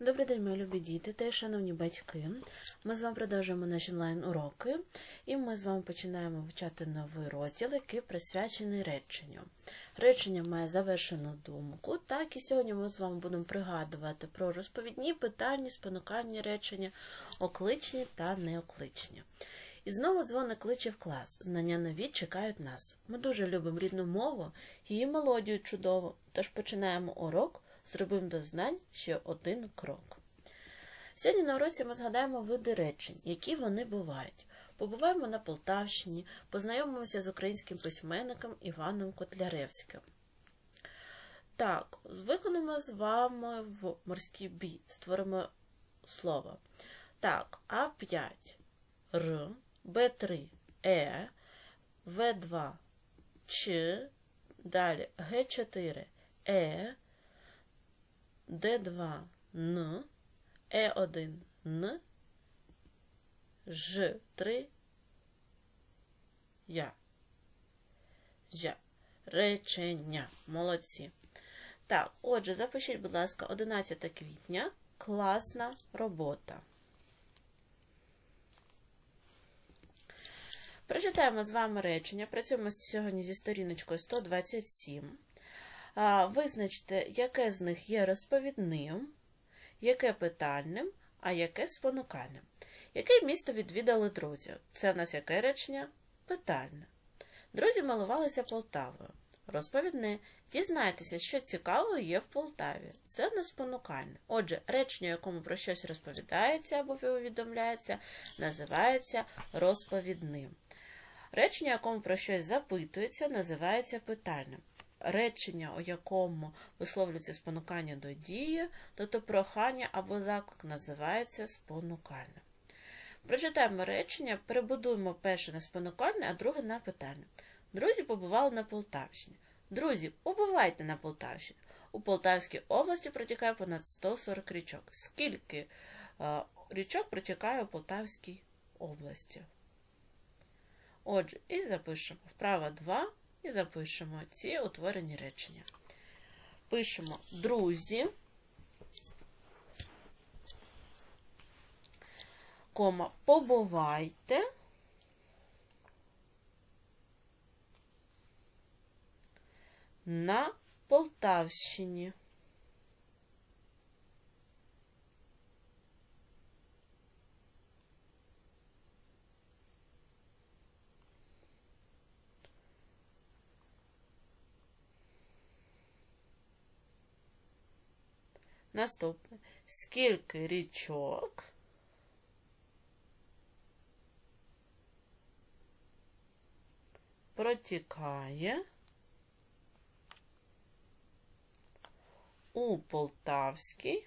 Добрий день, мої любі діти та шановні батьки. Ми з вами продовжуємо наші онлайн-уроки, і ми з вами починаємо вивчати новий розділ, який присвячений реченню. Речення має завершену думку, так і сьогодні ми з вами будемо пригадувати про розповідні, питальні, спонукальні речення, окличні та неокличні. І знову дзвоник кличе в клас. Знання нові чекають нас. Ми дуже любимо рідну мову, її мелодію чудово, тож починаємо урок. Зробимо до знань ще один крок. Сьогодні на уроці ми згадаємо види речень, які вони бувають. Побуваємо на Полтавщині, познайомимося з українським письменником Іваном Котляревським. Так, виконаємо з вами в морський бій. Створимо слово. Так, А5 Р, Б3 Е, В2 Ч, далі Г4 Е, Д2 Н, Е1 Н, Ж3 Я. Жа. Речення. Молодці. Так, отже, запишіть, будь ласка, 11 квітня. Класна робота. Прочитаємо з вами речення. Працюємо сьогодні зі сторіночкою 127. Визначте, яке з них є розповідним, яке питальним, а яке спонукальним. Яке місто відвідали друзі? Це в нас яке речення? Питальне. Друзі малувалися Полтавою. Розповідне. Дізнайтеся, що цікавого є в Полтаві. Це в нас спонукальне. Отже, речення, якому про щось розповідається або повідомляється, називається розповідним. Речення, якому про щось запитується, називається питальним речення, у якому висловлюється спонукання до дії, тобто прохання або заклик називається спонукальним. Прочитаємо речення, перебудуємо перше на спонукальне, а друге на питання. Друзі побували на Полтавщині. Друзі, побувайте на Полтавщині. У Полтавській області протікає понад 140 річок. Скільки е, річок протікає у Полтавській області? Отже, і запишемо вправа 2 і запишемо ці утворені речення. Пишемо друзі, кома, побувайте. На Полтавщині. Наступне. Скільки річок протікає у Полтавській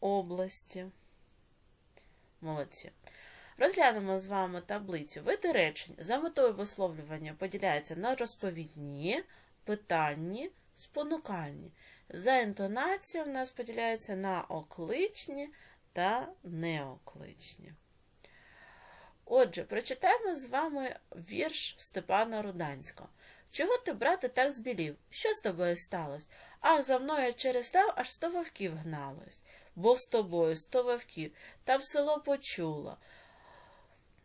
області? Молодці. Розглянемо з вами таблицю. Види речень за метою висловлювання поділяються на розповідні, питальні, спонукальні. За інтонацією в нас поділяється на окличні та неокличні. Отже, прочитаємо з вами вірш Степана Руданського. Чого ти, брате, так збілів? Що з тобою сталося? Ах, за мною через став, аж сто вовків гналось. Бог з тобою, сто вовків, та в село почула.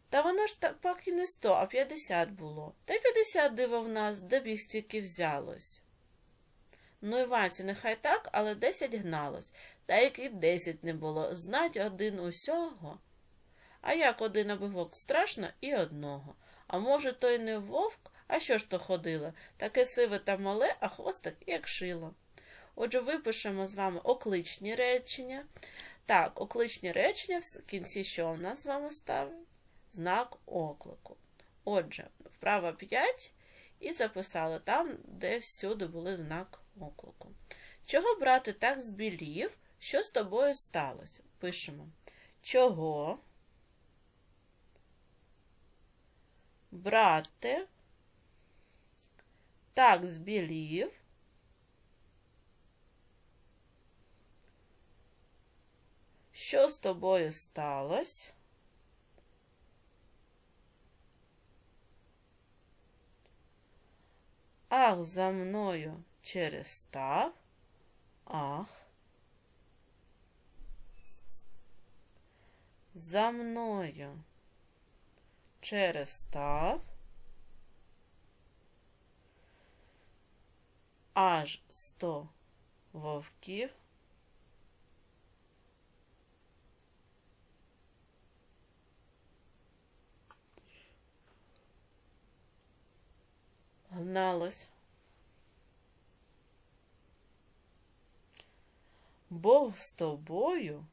Та воно ж так і не сто, а п'ятдесят було. Та й п'ятдесят диво в нас, де біг стільки взялось. Ну, Іванці, нехай так, але десять гналось, та як і десять не було, знать один усього. А як один аби вовк страшно і одного. А може, то й не вовк, а що ж то ходило? Таке сиве та мале, а хвостик як шило. Отже, випишемо з вами окличні речення. Так, окличні речення в кінці що у нас з вами ставить? Знак оклику. Отже, вправа 5 і записали там, де всюди були знак оклику. Чого брати так збілів? Що з тобою сталося? Пишемо. Чого брати так збілів? Що з тобою сталося? Ах, за мною через став. Ах. За мною через. Аж сто вовків. Гналось. Бог з тобою.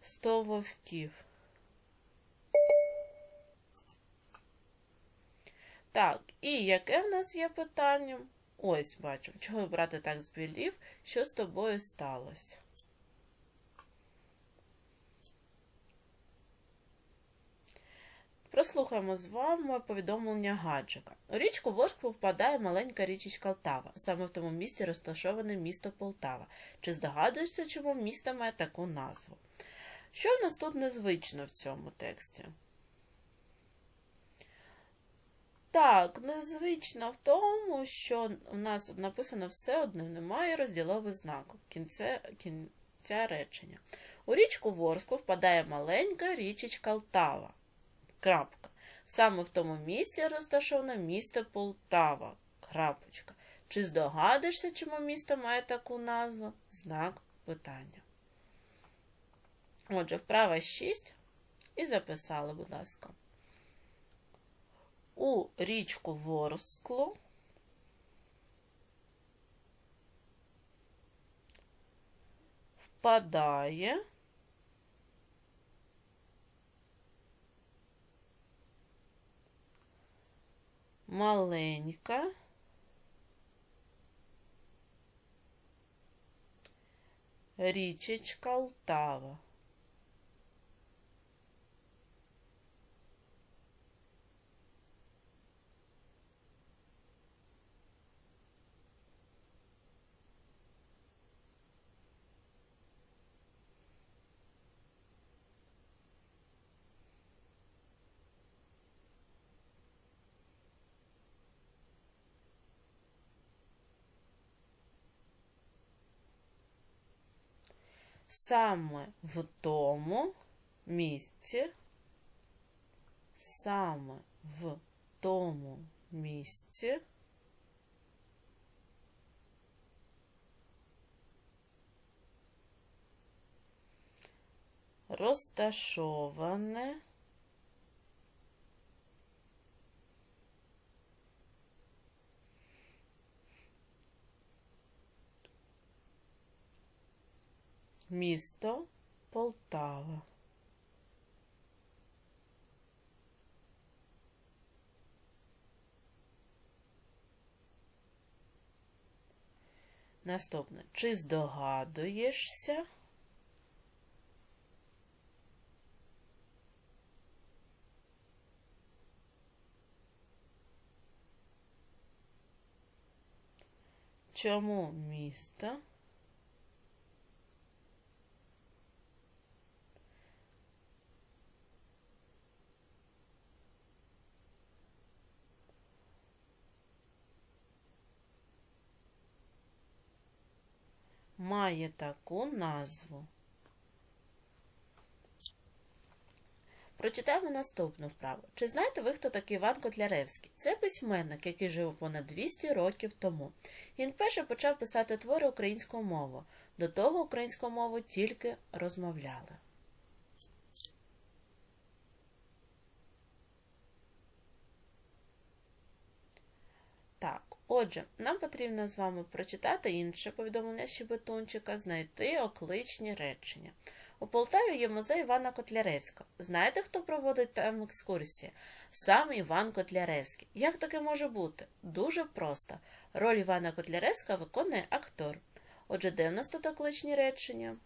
Сто вовків. Так, і яке в нас є питання? Ось бачимо, чого брати так збілів, що з тобою сталося. Прослухаємо з вами повідомлення гаджика. У річку Ворсклу впадає маленька річечка Полтава. Саме в тому місті розташоване місто Полтава. Чи здогадуєшся, чому місто має таку назву? Що в нас тут незвично в цьому тексті? Так, незвично в тому, що у нас написано все одне, немає розділових знаку кінця, кінця речення. У річку Ворсклу впадає маленька річечка Лтава. Крапка. Саме в тому місці розташоване місто Полтава. Крапочка. Чи здогадуєшся, чому місто має таку назву? Знак питання. Отже, вправа 6. І записали, будь ласка. У річку Ворсклу. Впадає. Маленька. Річечка Лтава. Саме в тому місці, саме в тому місці розташоване місто Полтава. Наступне. Чи здогадуєшся? Чому місто? Має таку назву. Прочитаємо наступну вправу. Чи знаєте ви, хто такий Іван Котляревський? Це письменник, який жив понад 200 років тому. Він перше почав писати твори українською мовою. До того українською мовою тільки розмовляли. Так, Отже, нам потрібно з вами прочитати інше повідомлення Щебетунчика, знайти окличні речення. У Полтаві є музей Івана Котляревського. Знаєте, хто проводить там екскурсії? Сам Іван Котляревський. Як таке може бути? Дуже просто. Роль Івана Котляревського виконує актор. Отже, де в нас тут окличні речення?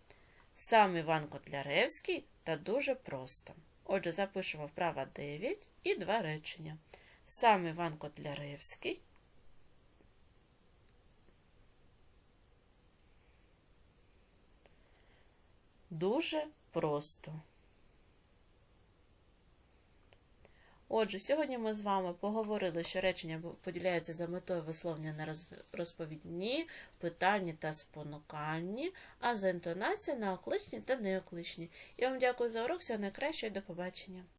Сам Іван Котляревський та дуже просто. Отже, запишемо вправа 9 і два речення. Сам Іван Котляревський. Дуже просто. Отже, сьогодні ми з вами поговорили, що речення поділяються за метою висловлення на розповідні, питальні та спонукальні, а за інтонацією на окличні та неокличні. Я вам дякую за урок, всього найкращого і до побачення.